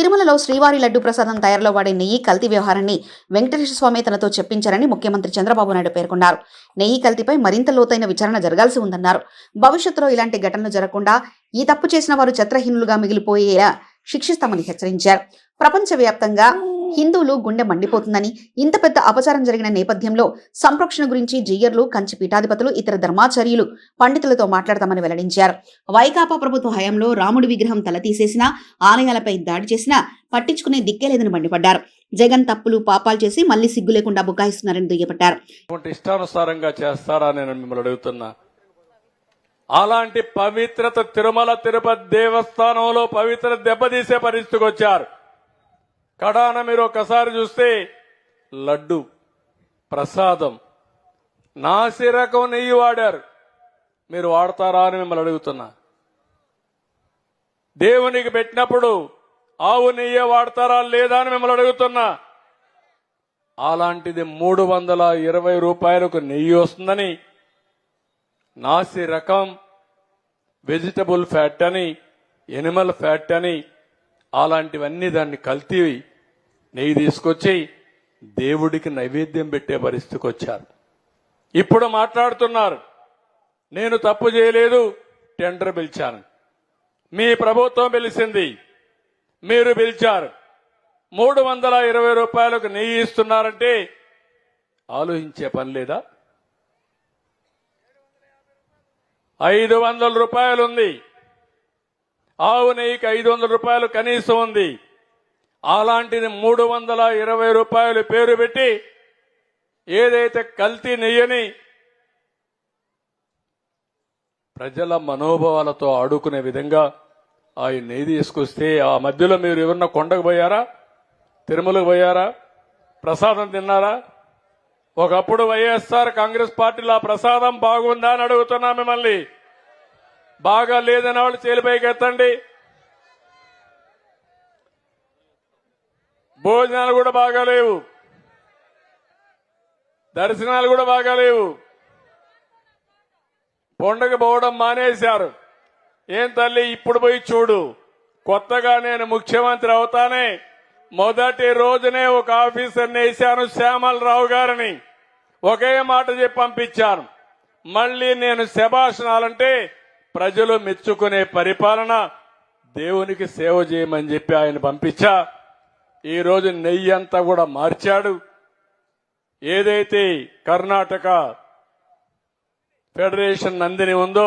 తిరుమలలో శ్రీవారి లడ్డు ప్రసాదం తయారులో వాడే నెయ్యి కల్తీ వ్యవహారాన్ని వెంకటేశ్వర స్వామి తనతో చెప్పించారని ముఖ్యమంత్రి చంద్రబాబు నాయుడు పేర్కొన్నారు. నెయ్యి కల్తీపై మరింత లోతైన విచారణ జరగాల్సి ఉందన్నారు. భవిష్యత్తులో ఇలాంటి ఘటనలు జరగకుండా ఈ తప్పు చేసిన వారు చత్రహీనులుగా మిగిలిపోయేలా శిక్షిస్తామని హెచ్చరించారు. ప్రపంచవ్యాప్తంగా హిందువులు గుండె మండిపోతుందని ఇంత పెద్ద అపచారం జరిగిన నేపథ్యంలో సంరక్షణ గురించి జియ్యర్లు కంచి పీఠాధిపతులు ఇతర ధర్మాచార్యులు పండితులతో మాట్లాడతామని వెల్లడించారు. వైకాపా ప్రభుత్వ హయాంలో రాముడి విగ్రహం తల తీసేసిన ఆలయాలపై దాడి చేసినా పట్టించుకునే దిక్కే లేదని మండిపడ్డారు. జగన్ తప్పులు పాపాలు చేసి మళ్ళీ సిగ్గు లేకుండా బుకాయిస్తున్నారని దుయ్యబట్టారు. ఇష్టానుసారంగా చేస్తారా నేను మిమ్మల్ని అడుగుతున్నా. అలాంటి పవిత్రత తిరుమల తిరుపతి దేవస్థానంలో పవిత్ర దెబ్బతీసే పరిస్థితికి వచ్చారు. కడాన మీరు ఒకసారి చూస్తే లడ్డు ప్రసాదం. నాసిరకం నెయ్యి వాడారు. మీరు వాడతారా అని మిమ్మల్ని అడుగుతున్నా. దేవునికి పెట్టినప్పుడు ఆవు నెయ్యి వాడతారా లేదా అని మిమ్మల్ని అడుగుతున్నా. అలాంటిది మూడు వందల ఇరవై రూపాయలకు నెయ్యి వస్తుందని నాసి రకం వెజిటబుల్ ఫ్యాట్ అని ఎనిమల్ ఫ్యాట్ అని అలాంటివన్నీ దాన్ని కల్తీ నెయ్యి తీసుకొచ్చి దేవుడికి నైవేద్యం పెట్టే పరిస్థితికి వచ్చారు. ఇప్పుడు మాట్లాడుతున్నారు నేను తప్పు చేయలేదు టెండర్ పిలిచాను. మీ ప్రభుత్వం పిలిచింది మీరు పిలిచారు. మూడు వందల ఇరవై రూపాయలకు నెయ్యి ఇస్తున్నారంటే ఆలోచించే పని లేదా? ఐదు వందల రూపాయలు ఉంది. ఆవు నెయ్యికి ఐదు వందల రూపాయలు కనీసం ఉంది. అలాంటిది మూడు వందల ఇరవై రూపాయలు పేరు పెట్టి ఏదైతే కల్తీ నెయ్యని ప్రజల మనోభావాలతో ఆడుకునే విధంగా ఆ నెయ్యి తీసుకొస్తే ఆ మధ్యలో మీరు ఎవరన్నా కొండకు పోయారా? తిరుమలకు పోయారా? ప్రసాదం తిన్నారా? ఒకప్పుడు వైఎస్ఆర్ కాంగ్రెస్ పార్టీలో ఆ ప్రసాదం బాగుందా అని అడుగుతున్నా మిమ్మల్ని. బాగా లేదని వాళ్ళు చేలిపైకి ఎత్తండి భోజనాలు కూడా బాగాలేవు దర్శనాలు కూడా బాగాలేవు పండుగ పోవడం మానేశారు. ఏం తల్లి ఇప్పుడు పోయి చూడు. కొత్తగా నేను ముఖ్యమంత్రి అవుతానే. మొదటి రోజునే ఒక ఆఫీసర్ని వేశాను శ్యామలరావు గారిని. ఒకే మాట చెప్పి పంపించాను. మళ్ళీ నేను శభాషణాలంటే ప్రజలు మెచ్చుకునే పరిపాలన దేవునికి సేవ చేయమని చెప్పి ఆయన పంపించా. ఈ రోజు నెయ్యి అంతా కూడా మార్చాడు. ఏదైతే కర్ణాటక ఫెడరేషన్ నందిని ఉందో